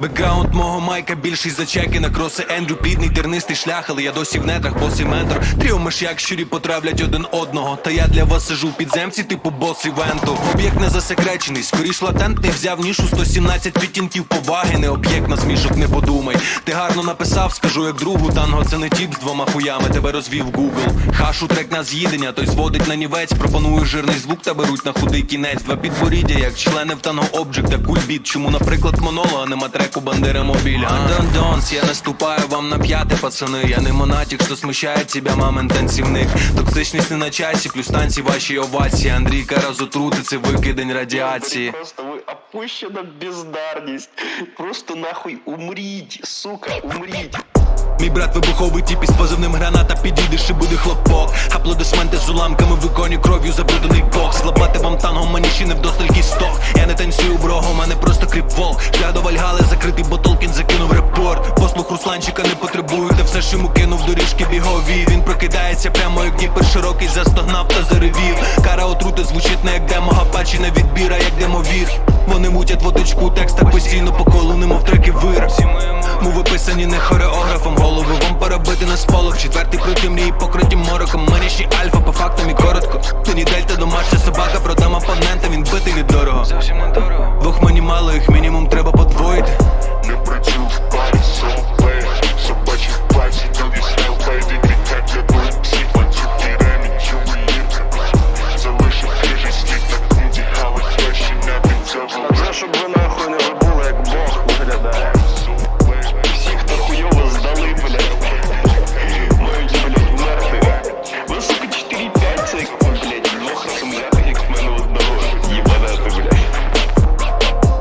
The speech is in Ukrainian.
Бекграунд мого майка більший за чеки на кроси. Ендрю Підний тернистий шлях, але я досі в нетрах, босий ментор. Тріо миш'як, щурі потравлять один одного. Та я для вас сижу в підземці, типу бос івенту. Об'єкт не засекречений, скоріш латентний взяв нішу. 117 відтінків поваги, не об'єкт на змішок, не подумай. Ти гарно написав, скажу як другу танго, це не тіп з двома хуями, тебе розвів Google. Хашу трек на з'їдення, той зводить на нівець, пропоную жирний звук та беруть на худий кінець. Два підборіддя, як члени в танго обджект, як кульбіт. Чому, наприклад, монолога нема треку Бандера Мобіль Андон Донс, я наступаю вам на п'яте, пацани. Я не монатік, що смущає тебя, мамин танцівник Токсичність не на часі, плюс танці ваші овації. Андрійка разотрути, це викидень радіації. Просто ви опущена бездарність. Просто нахуй умріть, сука, умріть. Мій брат вибуховий тіп із позивним граната. Підійдеш і буде хлопок. Аплодисменти з уламками виконі кров'ю забруднений бокс Лапати вам тангом мені ще не вдосталь кісток кріп Шлях Вальгали закритий, бо Толкін закинув репорт. Послух Русланчика не потребую, та все ж йому кинув доріжки бігові. Він прокидається прямо як Дніпер широкий застогнав та заревів. Кара отрути звучить не як демо гапачі на відбір, а як демовір. Вони мутять водичку, текста постійно по колу, немов треки вир. Мови писані не хореографом, голови вам перебити на сполох. Четвертий проти мрії покриті мороком. Меніші альфа по фактам і коротко. Тоні дельта домашня собака, продам опонента, він битий від не дорого. Двох мені мало, їх мінімум